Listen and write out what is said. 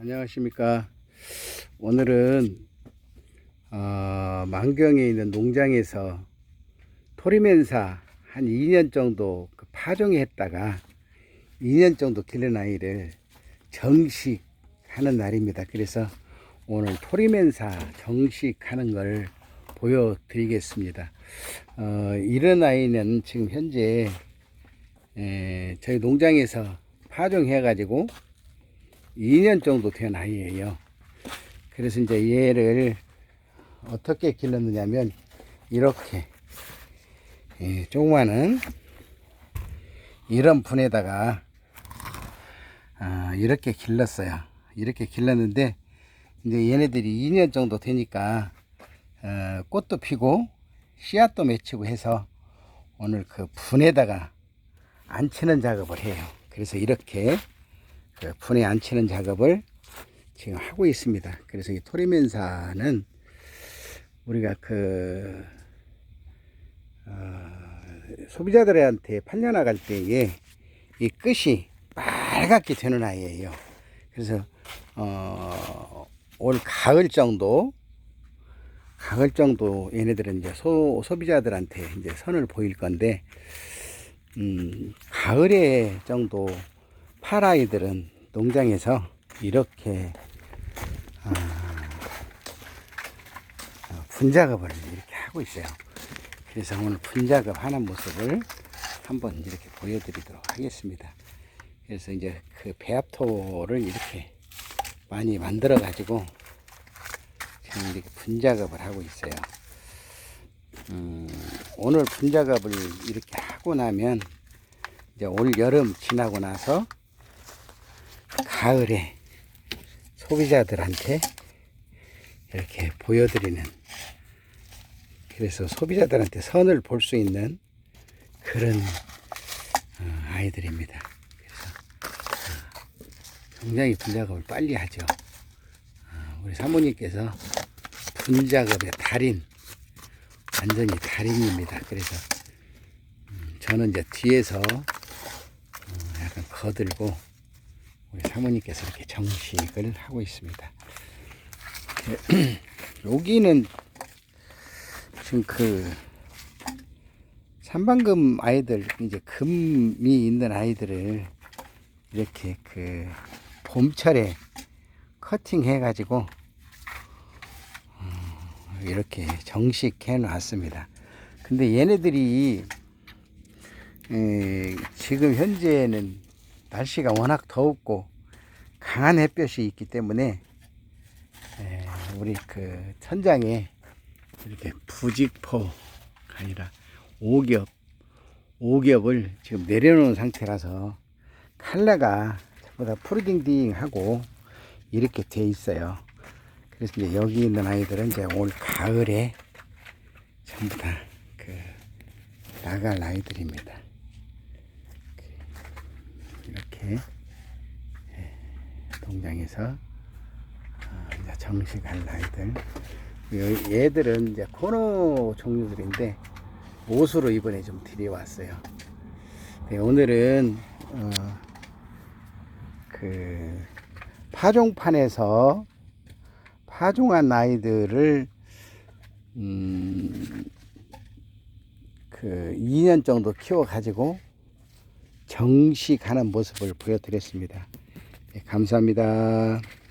안녕하십니까. 오늘은 어, 만경에 있는 농장에서 토리멘사 한 2년 정도 그 파종했다가 2년 정도 길른 아이를 정식 하는 날입니다. 그래서 오늘 토리멘사 정식 하는 걸 보여드리겠습니다. 어, 이런 아이는 지금 현재 에, 저희 농장에서 파종해 가지고 2년 정도 된 아이예요. 그래서 이제 얘를 어떻게 길렀느냐면 이렇게 예, 조그마한 이런 분에다가 아, 이렇게 길렀어요. 이렇게 길렀는데 이제 얘네들이 2년 정도 되니까 어, 꽃도 피고 씨앗도 맺히고 해서 오늘 그 분에다가 안치는 작업을 해요. 그래서 이렇게 그 분에 안치는 작업을 지금 하고 있습니다. 그래서 이 토리멘사는 우리가 그 어, 소비자들한테 팔려나갈 때에 이 끝이 빨갛게 되는 아이예요. 그래서 어, 올 가을 정도 가을 정도 얘네들은 이제 소, 소비자들한테 이제 선을 보일 건데 음, 가을에 정도 파라이들은 농장에서 이렇게 아, 어, 분작업을 이렇게 하고 있어요. 그래서 오늘 분작업 하는 모습을 한번 이렇게 보여드리도록 하겠습니다. 그래서 이제 그 배합토를 이렇게 많이 만들어 가지고 지금 이렇게 분작업을 하고 있어요. 음, 오늘 분작업을 이렇게 하고 나면 이제 올 여름 지나고 나서 가을에 소비자들한테 이렇게 보여드리는 그래서 소비자들한테 선을 볼 수 있는 그런 어, 아이들입니다. 그래서 어, 굉장히 분작업을 빨리 하죠. 어, 우리 사모님께서 분작업의 달인, 완전히 달인입니다. 그래서 음, 저는 이제 뒤에서 어, 약간 거들고 우리 사모님께서 이렇게 정식을 하고 있습니다. 여기는 지금 그 산방금 아이들 이제 금이 있는 아이들을 이렇게 그 봄철에 커팅해 가지고 어, 이렇게 정식해 놨습니다. 근데 얘네들이 에, 지금 현재는 날씨가 워낙 덥고 강한 햇볕이 있기 때문에 에, 우리 그 천장에 이렇게 부직포가 아니라 오겹 오겹을 지금 내려놓은 상태라서 칼라가 전부 다 푸르딩딩하고 이렇게 돼 있어요. 그래서 이제 여기 있는 아이들은 이제 올 가을에 전부 다 그 나갈 아이들입니다. 이렇게 예, 동장에서 어, 이제 정식할 아이들. 여- 얘들은 이제 코너 종류들인데 옷으로 이번에 좀 들여왔어요. 네, 오늘은 어, 그 파종판에서 파종한 아이들을 음, 그 2년 정도 키워 가지고 정식하는 모습을 보여드렸습니다. 네, 감사합니다.